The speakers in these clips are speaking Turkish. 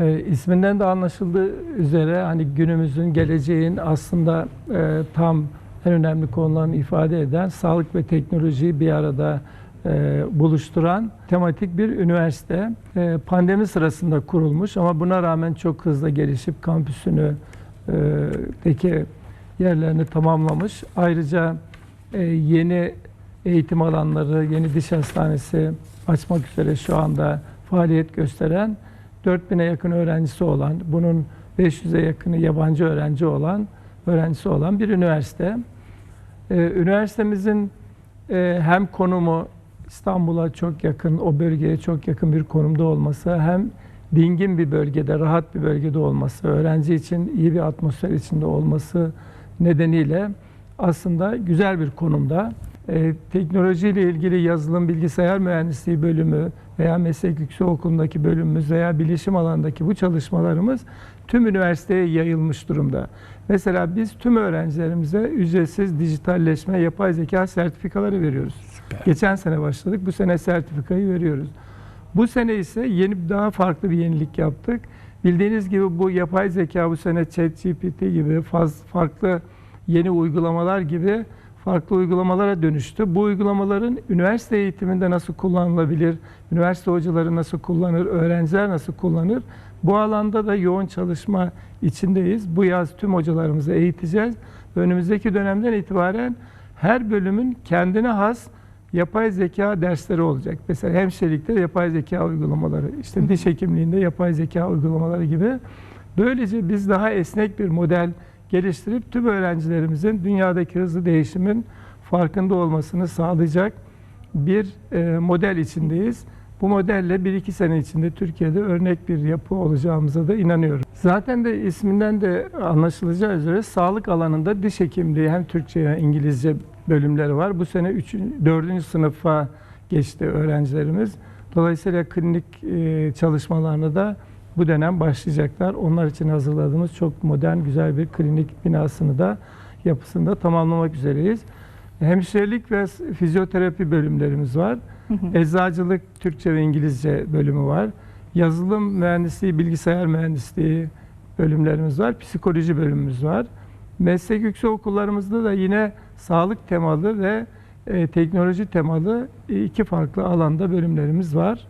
E, isminden de anlaşıldığı üzere hani günümüzün, geleceğin aslında e, tam en önemli konularını ifade eden sağlık ve teknolojiyi bir arada e, buluşturan tematik bir üniversite. E, pandemi sırasında kurulmuş ama buna rağmen çok hızlı gelişip kampüsünü e, deki yerlerini tamamlamış. Ayrıca e, yeni eğitim alanları, yeni diş hastanesi açmak üzere şu anda faaliyet gösteren 4000'e yakın öğrencisi olan, bunun 500'e yakını yabancı öğrenci olan, öğrencisi olan bir üniversite. Ee, üniversitemizin e, hem konumu İstanbul'a çok yakın, o bölgeye çok yakın bir konumda olması, hem dingin bir bölgede, rahat bir bölgede olması, öğrenci için iyi bir atmosfer içinde olması nedeniyle aslında güzel bir konumda. E, teknolojiyle ilgili yazılım bilgisayar mühendisliği bölümü veya meslek yüksekokulu'ndaki bölümümüz veya bilişim alanındaki bu çalışmalarımız tüm üniversiteye yayılmış durumda. Mesela biz tüm öğrencilerimize ücretsiz dijitalleşme, yapay zeka sertifikaları veriyoruz. Süper. Geçen sene başladık, bu sene sertifikayı veriyoruz. Bu sene ise yeni daha farklı bir yenilik yaptık. Bildiğiniz gibi bu yapay zeka bu sene ChatGPT gibi faz, farklı yeni uygulamalar gibi farklı uygulamalara dönüştü. Bu uygulamaların üniversite eğitiminde nasıl kullanılabilir, üniversite hocaları nasıl kullanır, öğrenciler nasıl kullanır? Bu alanda da yoğun çalışma içindeyiz. Bu yaz tüm hocalarımızı eğiteceğiz. Önümüzdeki dönemden itibaren her bölümün kendine has yapay zeka dersleri olacak. Mesela hemşirelikte yapay zeka uygulamaları, işte diş hekimliğinde yapay zeka uygulamaları gibi. Böylece biz daha esnek bir model geliştirip tüm öğrencilerimizin dünyadaki hızlı değişimin farkında olmasını sağlayacak bir e, model içindeyiz. Bu modelle 1-2 sene içinde Türkiye'de örnek bir yapı olacağımıza da inanıyorum. Zaten de isminden de anlaşılacağı üzere sağlık alanında diş hekimliği hem Türkçe hem İngilizce bölümleri var. Bu sene 3. 4. sınıfa geçti öğrencilerimiz. Dolayısıyla klinik e, çalışmalarını da bu dönem başlayacaklar. Onlar için hazırladığımız çok modern, güzel bir klinik binasını da yapısını da tamamlamak üzereyiz. Hemşirelik ve fizyoterapi bölümlerimiz var. Eczacılık, Türkçe ve İngilizce bölümü var. Yazılım mühendisliği, bilgisayar mühendisliği bölümlerimiz var. Psikoloji bölümümüz var. Meslek yüksek okullarımızda da yine sağlık temalı ve e, teknoloji temalı iki farklı alanda bölümlerimiz var.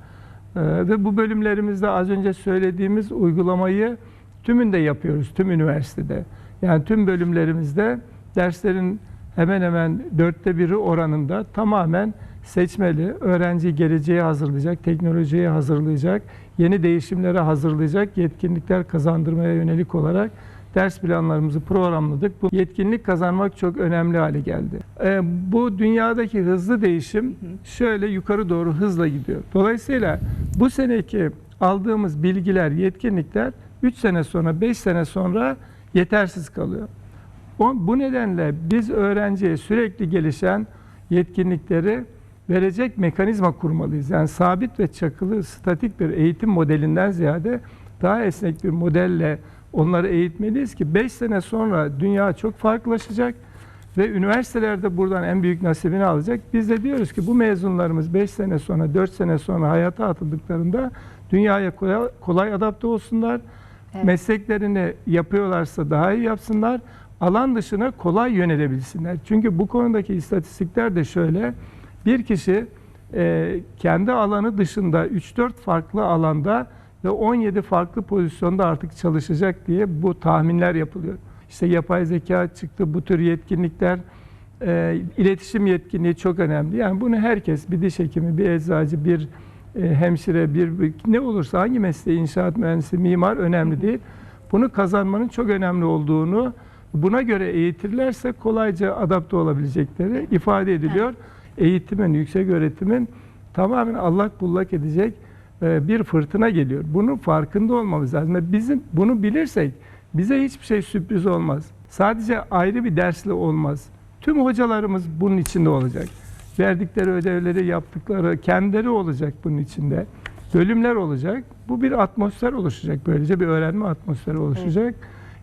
Ee, ve bu bölümlerimizde az önce söylediğimiz uygulamayı tümünde yapıyoruz, tüm üniversitede. Yani tüm bölümlerimizde derslerin hemen hemen dörtte biri oranında tamamen seçmeli, öğrenci geleceğe hazırlayacak, teknolojiye hazırlayacak, yeni değişimlere hazırlayacak yetkinlikler kazandırmaya yönelik olarak ders planlarımızı programladık. Bu yetkinlik kazanmak çok önemli hale geldi. Ee, bu dünyadaki hızlı değişim şöyle yukarı doğru hızla gidiyor. Dolayısıyla bu seneki aldığımız bilgiler, yetkinlikler 3 sene sonra, 5 sene sonra yetersiz kalıyor. O- Bu nedenle biz öğrenciye sürekli gelişen yetkinlikleri verecek mekanizma kurmalıyız. Yani sabit ve çakılı, statik bir eğitim modelinden ziyade daha esnek bir modelle onları eğitmeliyiz ki 5 sene sonra dünya çok farklılaşacak ve üniversitelerde buradan en büyük nasibini alacak. Biz de diyoruz ki bu mezunlarımız 5 sene sonra, 4 sene sonra hayata atıldıklarında dünyaya kolay, kolay adapte olsunlar. Evet. Mesleklerini yapıyorlarsa daha iyi yapsınlar. Alan dışına kolay yönelebilsinler. Çünkü bu konudaki istatistikler de şöyle. Bir kişi e, kendi alanı dışında 3-4 farklı alanda ve 17 farklı pozisyonda artık çalışacak diye bu tahminler yapılıyor. İşte yapay zeka çıktı, bu tür yetkinlikler, e, iletişim yetkinliği çok önemli. Yani bunu herkes, bir diş hekimi, bir eczacı, bir e, hemşire, bir, bir ne olursa hangi mesleği, inşaat mühendisi, mimar önemli değil. Bunu kazanmanın çok önemli olduğunu, buna göre eğitirlerse kolayca adapte olabilecekleri ifade ediliyor. Eğitimin, yüksek öğretimin tamamen allak bullak edecek bir fırtına geliyor. Bunun farkında olmamız lazım. Bizim bunu bilirsek bize hiçbir şey sürpriz olmaz. Sadece ayrı bir dersle olmaz. Tüm hocalarımız bunun içinde olacak. Verdikleri ödevleri yaptıkları kendileri olacak bunun içinde. Bölümler olacak. Bu bir atmosfer oluşacak. Böylece bir öğrenme atmosferi oluşacak.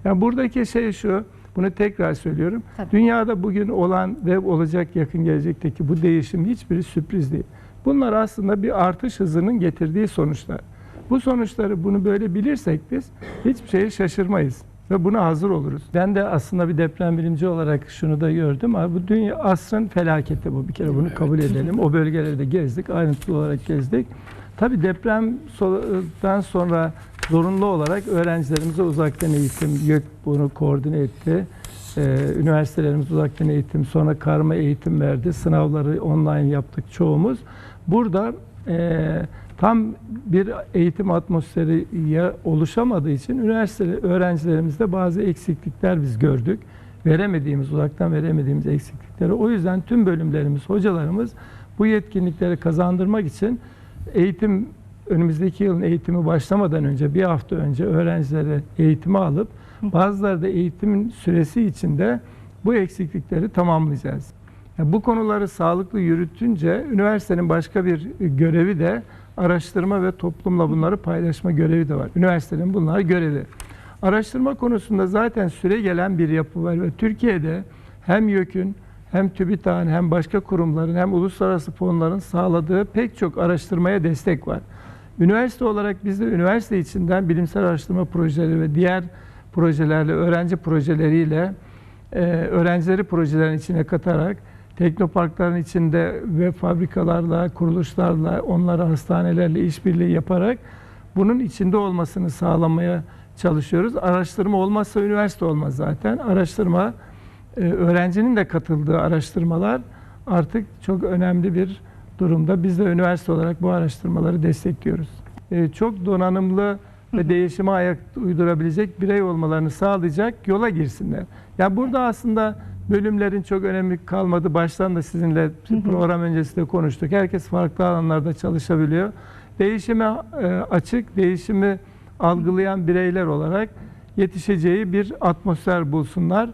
Yani buradaki şey şu, bunu tekrar söylüyorum. Tabii. Dünyada bugün olan ve olacak yakın gelecekteki bu değişim hiçbiri sürpriz değil. Bunlar aslında bir artış hızının getirdiği sonuçlar. Bu sonuçları bunu böyle bilirsek biz hiçbir şeye şaşırmayız ve buna hazır oluruz. Ben de aslında bir deprem bilimci olarak şunu da gördüm. Abi bu dünya asrın felaketi bu. Bir kere bunu kabul edelim. O bölgeleri de gezdik, ayrıntılı olarak gezdik. Tabii depremden sonra zorunlu olarak öğrencilerimize uzaktan eğitim, YÖK bunu koordine etti. Ee, üniversitelerimiz uzaktan eğitim, sonra karma eğitim verdi. Sınavları online yaptık çoğumuz. Burada e, tam bir eğitim atmosferi oluşamadığı için üniversite öğrencilerimizde bazı eksiklikler biz gördük. Veremediğimiz, uzaktan veremediğimiz eksiklikleri. O yüzden tüm bölümlerimiz, hocalarımız bu yetkinlikleri kazandırmak için eğitim önümüzdeki yılın eğitimi başlamadan önce bir hafta önce öğrencileri eğitime alıp bazıları da eğitimin süresi içinde bu eksiklikleri tamamlayacağız. Yani bu konuları sağlıklı yürütünce üniversitenin başka bir görevi de araştırma ve toplumla bunları paylaşma görevi de var. Üniversitenin bunlar görevi. Araştırma konusunda zaten süre gelen bir yapı var ve Türkiye'de hem YÖK'ün hem TÜBİTAK'ın hem başka kurumların hem uluslararası fonların sağladığı pek çok araştırmaya destek var. Üniversite olarak biz de üniversite içinden bilimsel araştırma projeleri ve diğer projelerle, öğrenci projeleriyle e, öğrencileri projelerin içine katarak teknoparkların içinde ve fabrikalarla, kuruluşlarla, onlara hastanelerle işbirliği yaparak bunun içinde olmasını sağlamaya çalışıyoruz. Araştırma olmazsa üniversite olmaz zaten. Araştırma, e, öğrencinin de katıldığı araştırmalar artık çok önemli bir durumda. Biz de üniversite olarak bu araştırmaları destekliyoruz. E, Çok donanımlı ve değişime ayak uydurabilecek birey olmalarını sağlayacak yola girsinler. Ya burada aslında bölümlerin çok önemi kalmadı. Baştan da sizinle program öncesi de konuştuk. Herkes farklı alanlarda çalışabiliyor. Değişime e, açık, değişimi algılayan bireyler olarak yetişeceği bir atmosfer bulsunlar.